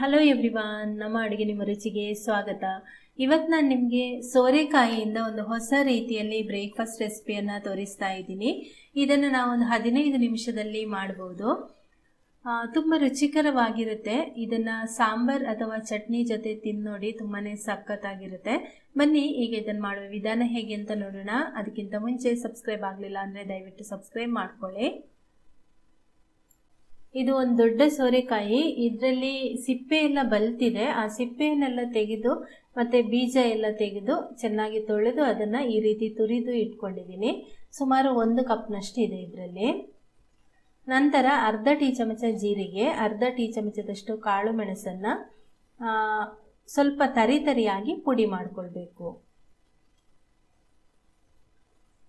Hello everyone ನಮ್ಮ ಅಡುಗೆ ನಿಮ್ಮ ರುಚಿಗೆ ಸ್ವಾಗತ. ಇವತ್ತು ನಾನು ನಿಮಗೆ ಸೋರೆಕಾಯಿಯಿಂದ ಒಂದು ಹೊಸ ರೀತಿಯಲ್ಲಿ ಬ್ರೇಕ್ಫಾಸ್ಟ್ ರೆಸಿಪಿಯನ್ನು ತೋರಿಸ್ತಾ ಇದ್ದೀನಿ. ಇದನ್ನು ನಾವು ಒಂದು ಹದಿನೈದು ನಿಮಿಷದಲ್ಲಿ ಮಾಡ್ಬೋದು. ತುಂಬ ರುಚಿಕರವಾಗಿರುತ್ತೆ. ಇದನ್ನು ಸಾಂಬಾರ್ ಅಥವಾ ಚಟ್ನಿ ಜೊತೆ ತಿಂದು ನೋಡಿ ತುಂಬಾ ಸಖತ್ತಾಗಿರುತ್ತೆ. ಬನ್ನಿ, ಈಗ ಇದನ್ನು ಮಾಡುವ ವಿಧಾನ ಹೇಗೆ ಅಂತ ನೋಡೋಣ. ಅದಕ್ಕಿಂತ ಮುಂಚೆ ಸಬ್ಸ್ಕ್ರೈಬ್ ಆಗಲಿಲ್ಲ ಅಂದರೆ ದಯವಿಟ್ಟು ಸಬ್ಸ್ಕ್ರೈಬ್ ಮಾಡ್ಕೊಳ್ಳಿ. ಇದು ಒಂದು ದೊಡ್ಡ ಸೋರೆಕಾಯಿ. ಇದರಲ್ಲಿ ಸಿಪ್ಪೆ ಎಲ್ಲ ಬಲ್ತಿದೆ. ಆ ಸಿಪ್ಪೆಯನ್ನೆಲ್ಲ ತೆಗೆದು ಮತ್ತೆ ಬೀಜ ಎಲ್ಲ ತೆಗೆದು ಚೆನ್ನಾಗಿ ತೊಳೆದು ಅದನ್ನು ಈ ರೀತಿ ತುರಿದು ಇಟ್ಕೊಂಡಿದ್ದೀನಿ. ಸುಮಾರು ಒಂದು ಕಪ್ನಷ್ಟು ಇದೆ ಇದರಲ್ಲಿ. ನಂತರ ಅರ್ಧ ಟೀ ಚಮಚ ಜೀರಿಗೆ, ಅರ್ಧ ಟೀ ಚಮಚದಷ್ಟು ಕಾಳು ಮೆಣಸನ್ನು ಸ್ವಲ್ಪ ತರಿ ತರಿಯಾಗಿ ಪುಡಿ ಮಾಡಿಕೊಳ್ಬೇಕು.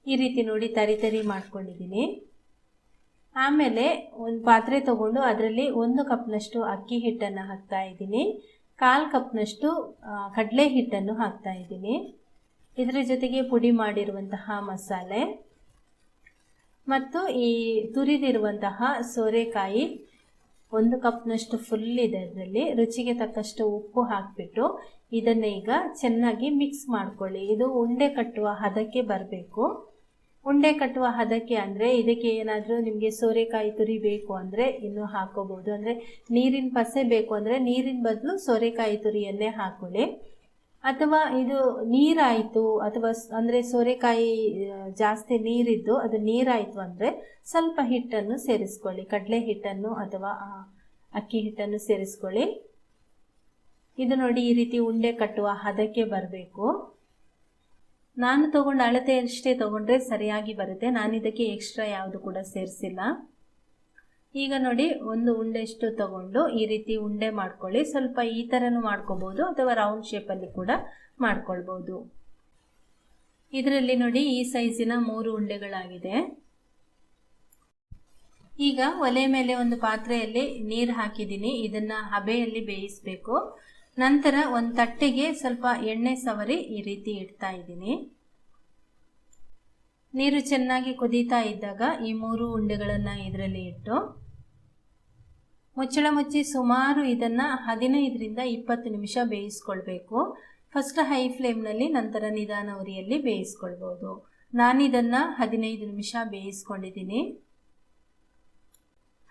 ಈ ರೀತಿ ನೋಡಿ ತರಿ ತರಿ ಮಾಡ್ಕೊಂಡಿದ್ದೀನಿ. ಆಮೇಲೆ ಒಂದು ಪಾತ್ರೆ ತಗೊಂಡು ಅದರಲ್ಲಿ ಒಂದು ಕಪ್ನಷ್ಟು ಅಕ್ಕಿ ಹಿಟ್ಟನ್ನು ಹಾಕ್ತಾ ಇದ್ದೀನಿ. ಕಾಲು ಕಪ್ನಷ್ಟು ಕಡಲೆ ಹಿಟ್ಟನ್ನು ಹಾಕ್ತಾ ಇದ್ದೀನಿ. ಇದರ ಜೊತೆಗೆ ಪುಡಿ ಮಾಡಿರುವಂತಹ ಮಸಾಲೆ. ಮತ್ತು ಈ ತುರಿದಿರುವಂತಹ ಸೋರೆಕಾಯಿ ಒಂದು ಕಪ್ನಷ್ಟು ಫುಲ್ ಇದೆ ಅದರಲ್ಲಿ. ರುಚಿಗೆ ತಕ್ಕಷ್ಟು ಉಪ್ಪು ಹಾಕಿಬಿಟ್ಟು ಇದನ್ನು ಈಗ ಚೆನ್ನಾಗಿ ಮಿಕ್ಸ್ ಮಾಡ್ಕೊಳ್ಳಿ. ಇದು ಉಂಡೆ ಕಟ್ಟುವ ಹದಕ್ಕೆ ಬರಬೇಕು. ಉಂಡೆ ಕಟ್ಟುವ ಹದಕ್ಕೆ ಅಂದರೆ ಇದಕ್ಕೆ ಏನಾದರೂ ನಿಮಗೆ ಸೋರೆಕಾಯಿ ತುರಿ ಬೇಕು ಅಂದರೆ ಇನ್ನೂ ಹಾಕೋಬೋದು. ಅಂದರೆ ನೀರಿನ ಪಸೆ ಬೇಕು ಅಂದರೆ ನೀರಿನ ಬದಲು ಸೋರೆಕಾಯಿ ತುರಿಯನ್ನೇ ಹಾಕೊಳ್ಳಿ. ಅಥವಾ ಇದು ನೀರಾಯಿತು, ಅಥವಾ ಅಂದರೆ ಸೋರೆಕಾಯಿ ಜಾಸ್ತಿ ನೀರಿದ್ದು ಅದು ನೀರಾಯಿತು ಅಂದರೆ ಸ್ವಲ್ಪ ಹಿಟ್ಟನ್ನು ಸೇರಿಸ್ಕೊಳ್ಳಿ. ಕಡಲೆ ಹಿಟ್ಟನ್ನು ಅಥವಾ ಅಕ್ಕಿ ಹಿಟ್ಟನ್ನು ಸೇರಿಸ್ಕೊಳ್ಳಿ. ಇದು ನೋಡಿ ಈ ರೀತಿ ಉಂಡೆ ಕಟ್ಟುವ ಹದಕ್ಕೆ ಬರಬೇಕು. ನಾನು ತಗೊಂಡ ಅಳತೆ ಅಷ್ಟೇ ತಗೊಂಡ್ರೆ ಸರಿಯಾಗಿ ಬರುತ್ತೆ. ನಾನು ಇದಕ್ಕೆ ಎಕ್ಸ್ಟ್ರಾ ಯಾವುದು ಕೂಡ ಸೇರಿಸಿಲ್ಲ. ಈಗ ನೋಡಿ, ಒಂದು ಉಂಡೆಷ್ಟು ತಗೊಂಡು ಈ ರೀತಿ ಉಂಡೆ ಮಾಡ್ಕೊಳ್ಳಿ. ಸ್ವಲ್ಪ ಈ ಥರನೂ ಮಾಡ್ಕೋಬೋದು ಅಥವಾ ರೌಂಡ್ ಶೇಪಲ್ಲಿ ಕೂಡ ಮಾಡ್ಕೊಳ್ಬೋದು. ಇದರಲ್ಲಿ ನೋಡಿ ಈ ಸೈಜಿನ ಮೂರು ಉಂಡೆಗಳಾಗಿದೆ. ಈಗ ಒಲೆ ಮೇಲೆ ಒಂದು ಪಾತ್ರೆಯಲ್ಲಿ ನೀರು ಹಾಕಿದ್ದೀನಿ. ಇದನ್ನ ಹಬೆಯಲ್ಲಿ ಬೇಯಿಸಬೇಕು. ನಂತರ ಒಂದು ತಟ್ಟೆಗೆ ಸ್ವಲ್ಪ ಎಣ್ಣೆ ಸವರಿ ಈ ರೀತಿ ಇಡ್ತಾ ಇದ್ದೀನಿ. ನೀರು ಚೆನ್ನಾಗಿ ಕುದೀತಾ ಇದ್ದಾಗ ಈ ಮೂರು ಉಂಡೆಗಳನ್ನು ಇದರಲ್ಲಿ ಇಟ್ಟು ಮುಚ್ಚಳ ಮುಚ್ಚಿ ಸುಮಾರು ಇದನ್ನು ಹದಿನೈದರಿಂದ ಇಪ್ಪತ್ತು ನಿಮಿಷ ಬೇಯಿಸ್ಕೊಳ್ಬೇಕು. ಫಸ್ಟ್ ಹೈ ಫ್ಲೇಮ್ನಲ್ಲಿ ನಂತರ ನಿಧಾನ ಉರಿಯಲ್ಲಿ ಬೇಯಿಸ್ಕೊಳ್ಬೋದು. ನಾನಿದನ್ನು ಹದಿನೈದು ನಿಮಿಷ ಬೇಯಿಸ್ಕೊಂಡಿದ್ದೀನಿ.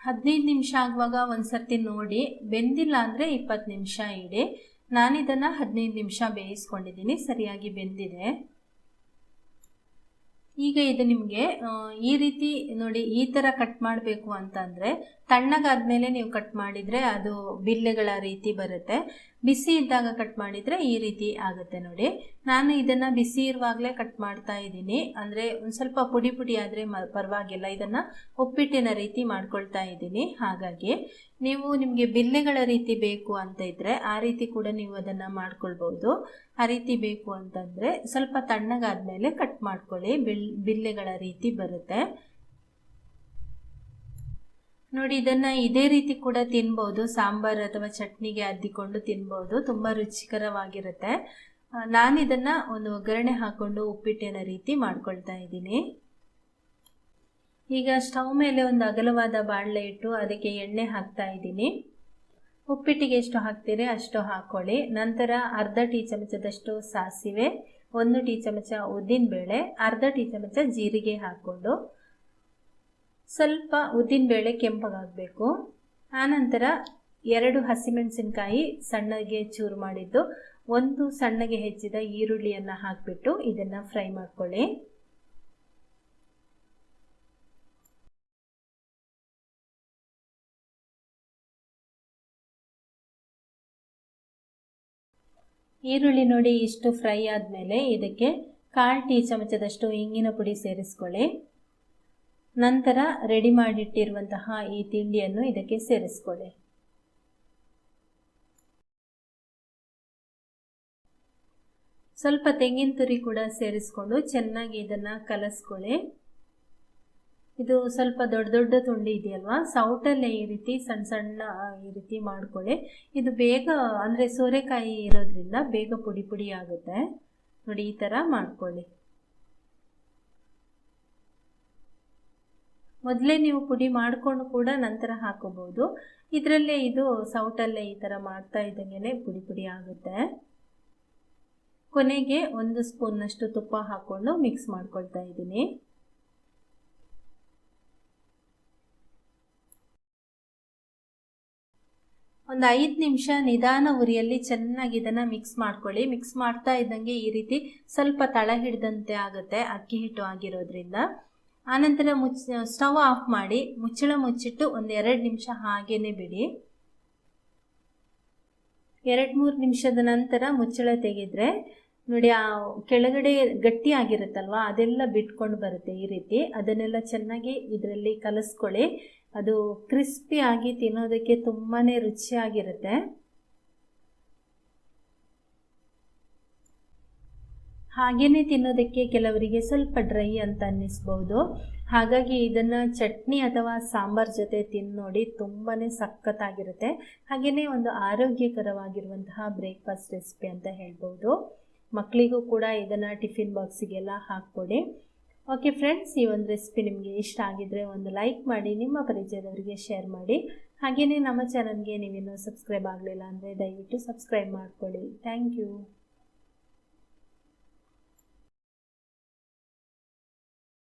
ಹದಿನೈದು ನಿಮಿಷ ಆಗುವಾಗ ಒಂದು ಸರ್ತಿ ನೋಡಿ, ಬೆಂದಿಲ್ಲ ಅಂದರೆ ಇಪ್ಪತ್ತು ನಿಮಿಷ ಇಡಿ. ನಾನಿದನ್ನು ಹದಿನೈದು ನಿಮಿಷ ಬೇಯಿಸ್ಕೊಂಡಿದ್ದೀನಿ, ಸರಿಯಾಗಿ ಬೆಂದಿದೆ. ಈಗ ಇದು ನಿಮಗೆ ಈ ರೀತಿ ನೋಡಿ ಈ ಥರ ಕಟ್ ಮಾಡಬೇಕು ಅಂತಂದರೆ ತಣ್ಣಗಾದ್ಮೇಲೆ ನೀವು ಕಟ್ ಮಾಡಿದರೆ ಅದು ಬಿಲ್ಲೆಗಳ ರೀತಿ ಬರುತ್ತೆ. ಬಿಸಿ ಇದ್ದಾಗ ಕಟ್ ಮಾಡಿದರೆ ಈ ರೀತಿ ಆಗುತ್ತೆ ನೋಡಿ. ನಾನು ಇದನ್ನು ಬಿಸಿ ಇರುವಾಗಲೇ ಕಟ್ ಮಾಡ್ತಾ ಇದ್ದೀನಿ. ಅಂದರೆ ಒಂದು ಸ್ವಲ್ಪ ಪುಡಿ ಪುಡಿ ಆದರೆ ಪರವಾಗಿಲ್ಲ. ಇದನ್ನು ಉಪ್ಪಿಟ್ಟಿನ ರೀತಿ ಮಾಡ್ಕೊಳ್ತಾ ಇದ್ದೀನಿ. ಹಾಗಾಗಿ ನೀವು ನಿಮಗೆ ಬಿಲ್ಲೆಗಳ ರೀತಿ ಬೇಕು ಅಂತ ಇದ್ದರೆ ಆ ರೀತಿ ಕೂಡ ನೀವು ಅದನ್ನು ಮಾಡ್ಕೊಳ್ಬೋದು ಆ ರೀತಿ ಬೇಕು ಅಂತಂದರೆ ಸ್ವಲ್ಪ ತಣ್ಣಗಾದ್ಮೇಲೆ ಕಟ್ ಮಾಡ್ಕೊಳ್ಳಿ. ಬಿಲ್ ಬಿಲ್ಲೆಗಳ ರೀತಿ ಬರುತ್ತೆ. ನೋಡಿ, ಇದನ್ನು ಇದೇ ರೀತಿ ಕೂಡ ತಿನ್ಬೋದು. ಸಾಂಬಾರ್ ಅಥವಾ ಚಟ್ನಿಗೆ ಅದ್ದಿಕೊಂಡು ತಿನ್ಬೋದು. ತುಂಬ ರುಚಿಕರವಾಗಿರುತ್ತೆ. ನಾನು ಇದನ್ನು ಒಂದು ಒಗ್ಗರಣೆ ಹಾಕೊಂಡು ಉಪ್ಪಿಟ್ಟಿನ ರೀತಿ ಮಾಡ್ಕೊಳ್ತಾ ಇದ್ದೀನಿ. ಈಗ ಸ್ಟವ್ ಮೇಲೆ ಒಂದು ಅಗಲವಾದ ಬಾಣಲೆ ಇಟ್ಟು ಅದಕ್ಕೆ ಎಣ್ಣೆ ಹಾಕ್ತಾ ಇದ್ದೀನಿ. ಉಪ್ಪಿಟ್ಟಿಗೆ ಎಷ್ಟು ಹಾಕ್ತೀರಿ ಅಷ್ಟು ಹಾಕ್ಕೊಳ್ಳಿ ನಂತರ ಅರ್ಧ ಟೀ ಚಮಚದಷ್ಟು ಸಾಸಿವೆ, ಒಂದು ಟೀ ಚಮಚ ಉದ್ದಿನಬೇಳೆ, ಅರ್ಧ ಟೀ ಚಮಚ ಜೀರಿಗೆ ಹಾಕ್ಕೊಂಡು ಸ್ವಲ್ಪ ಉದ್ದಿನಬೇಳೆ ಕೆಂಪಗಾಗಬೇಕು ಆನಂತರ ಎರಡು ಹಸಿಮೆಣಸಿನಕಾಯಿ ಸಣ್ಣಗೆ ಚೂರು ಮಾಡಿದ್ದು, ಒಂದು ಸಣ್ಣಗೆ ಹೆಚ್ಚಿದ ಈರುಳ್ಳಿಯನ್ನು ಹಾಕಿಬಿಟ್ಟು ಇದನ್ನು ಫ್ರೈ ಮಾಡ್ಕೊಳ್ಳಿ. ಈರುಳ್ಳಿ ನೋಡಿ ಇಷ್ಟು ಫ್ರೈ ಆದಮೇಲೆ ಇದಕ್ಕೆ ಕಾಲು ಟೀ ಚಮಚದಷ್ಟು ಇಂಗಿನ ಪುಡಿ ಸೇರಿಸ್ಕೊಳ್ಳಿ. ನಂತರ ರೆಡಿ ಮಾಡಿಟ್ಟಿರುವಂತಹ ಈ ತಿಂಡಿಯನ್ನು ಇದಕ್ಕೆ ಸೇರಿಸ್ಕೊಳ್ಳಿ. ಸ್ವಲ್ಪ ತೆಂಗಿನ ತುರಿ ಕೂಡ ಸೇರಿಸ್ಕೊಂಡು ಚೆನ್ನಾಗಿ ಇದನ್ನು ಕಲಸ್ಕೊಳ್ಳಿ. ಇದು ಸ್ವಲ್ಪ ದೊಡ್ಡ ದೊಡ್ಡ ತುಂಡಿ ಇದೆಯಲ್ವಾ? ಸೌಟಲ್ಲೇ ಈ ರೀತಿ ಸಣ್ಣ ಸಣ್ಣ ಈ ರೀತಿ ಮಾಡ್ಕೊಳ್ಳಿ. ಇದು ಬೇಗ, ಅಂದರೆ ಸೋರೆಕಾಯಿ ಇರೋದ್ರಿಂದ ಬೇಗ ಪುಡಿ ಪುಡಿ ಆಗುತ್ತೆ. ನೋಡಿ, ಈ ಥರ ಮಾಡ್ಕೊಳ್ಳಿ. ಮೊದಲೇ ನೀವು ಪುಡಿ ಮಾಡಿಕೊಂಡು ಕೂಡ ನಂತರ ಹಾಕೋಬೋದು ಇದರಲ್ಲೇ ಇದು ಸೌಟಲ್ಲೇ ಈ ಥರ ಮಾಡ್ತಾ ಇದ್ದಂಗೆ ಪುಡಿ ಪುಡಿ ಆಗುತ್ತೆ. ಕೊನೆಗೆ ಒಂದು ಸ್ಪೂನ್ನಷ್ಟು ತುಪ್ಪ ಹಾಕ್ಕೊಂಡು ಮಿಕ್ಸ್ ಮಾಡ್ಕೊಳ್ತಾ ಇದ್ದೀನಿ. ಒಂದು ಐದು ನಿಮಿಷ ನಿಧಾನ ಉರಿಯಲ್ಲಿ ಚೆನ್ನಾಗಿ ಇದನ್ನು ಮಿಕ್ಸ್ ಮಾಡ್ಕೊಳ್ಳಿ. ಮಿಕ್ಸ್ ಮಾಡ್ತಾ ಇದ್ದಂಗೆ ಈ ರೀತಿ ಸ್ವಲ್ಪ ತಳ ಹಿಡಿದಂತೆ ಆಗುತ್ತೆ, ಅಕ್ಕಿ ಹಿಟ್ಟು ಆಗಿರೋದ್ರಿಂದ. ಆನಂತರ ಮುಚ್ಚ ಸ್ಟವ್ ಆಫ್ ಮಾಡಿ ಮುಚ್ಚಳ ಮುಚ್ಚಿಟ್ಟು ಒಂದು ಎರಡು ನಿಮಿಷ ಹಾಗೇನೆ ಬಿಡಿ. ಎರಡು ಮೂರು ನಿಮಿಷದ ನಂತರ ಮುಚ್ಚಳ ತೆಗೆದ್ರೆ, ನೋಡಿ ಆ ಕೆಳಗಡೆ ಗಟ್ಟಿ ಆಗಿರುತ್ತಲ್ವ, ಅದೆಲ್ಲ ಬಿಟ್ಕೊಂಡು ಬರುತ್ತೆ ಈ ರೀತಿ. ಅದನ್ನೆಲ್ಲ ಚೆನ್ನಾಗಿ ಇದರಲ್ಲಿ ಕಲಿಸ್ಕೊಳ್ಳಿ. ಅದು ಕ್ರಿಸ್ಪಿ ಆಗಿ ತಿನ್ನೋದಕ್ಕೆ ತುಂಬಾ ರುಚಿಯಾಗಿರುತ್ತೆ. ಹಾಗೇನೆ ತಿನ್ನೋದಕ್ಕೆ ಕೆಲವರಿಗೆ ಸ್ವಲ್ಪ ಡ್ರೈ ಅಂತ ಅನ್ನಿಸ್ಬೋದು. ಹಾಗಾಗಿ ಇದನ್ನು ಚಟ್ನಿ ಅಥವಾ ಸಾಂಬಾರ್ ಜೊತೆ ತಿನ್ನೋಡಿ ನೋಡಿ ತುಂಬಾ ಸಖತ್ತಾಗಿರುತ್ತೆ. ಹಾಗೆಯೇ ಒಂದು ಆರೋಗ್ಯಕರವಾಗಿರುವಂತಹ ಬ್ರೇಕ್ಫಾಸ್ಟ್ ರೆಸಿಪಿ ಅಂತ ಹೇಳ್ಬೋದು. ಮಕ್ಕಳಿಗೂ ಕೂಡ ಇದನ್ನು ಟಿಫಿನ್ ಬಾಕ್ಸಿಗೆಲ್ಲ ಹಾಕ್ಕೊಡಿ. ಓಕೆ ಫ್ರೆಂಡ್ಸ್ ಈ ಒಂದು ರೆಸಿಪಿ ನಿಮಗೆ ಇಷ್ಟ ಆಗಿದ್ದರೆ ಒಂದು ಲೈಕ್ ಮಾಡಿ, ನಿಮ್ಮ ಪರಿಚಯದವರಿಗೆ ಶೇರ್ ಮಾಡಿ. ಹಾಗೆಯೇ ನಮ್ಮ ಚಾನಲ್ಗೆ ನೀವಿನ್ನೂ ಸಬ್ಸ್ಕ್ರೈಬ್ ಆಗಲಿಲ್ಲ ಅಂದರೆ ದಯವಿಟ್ಟು ಸಬ್ಸ್ಕ್ರೈಬ್ ಮಾಡಿಕೊಳ್ಳಿ. Thank you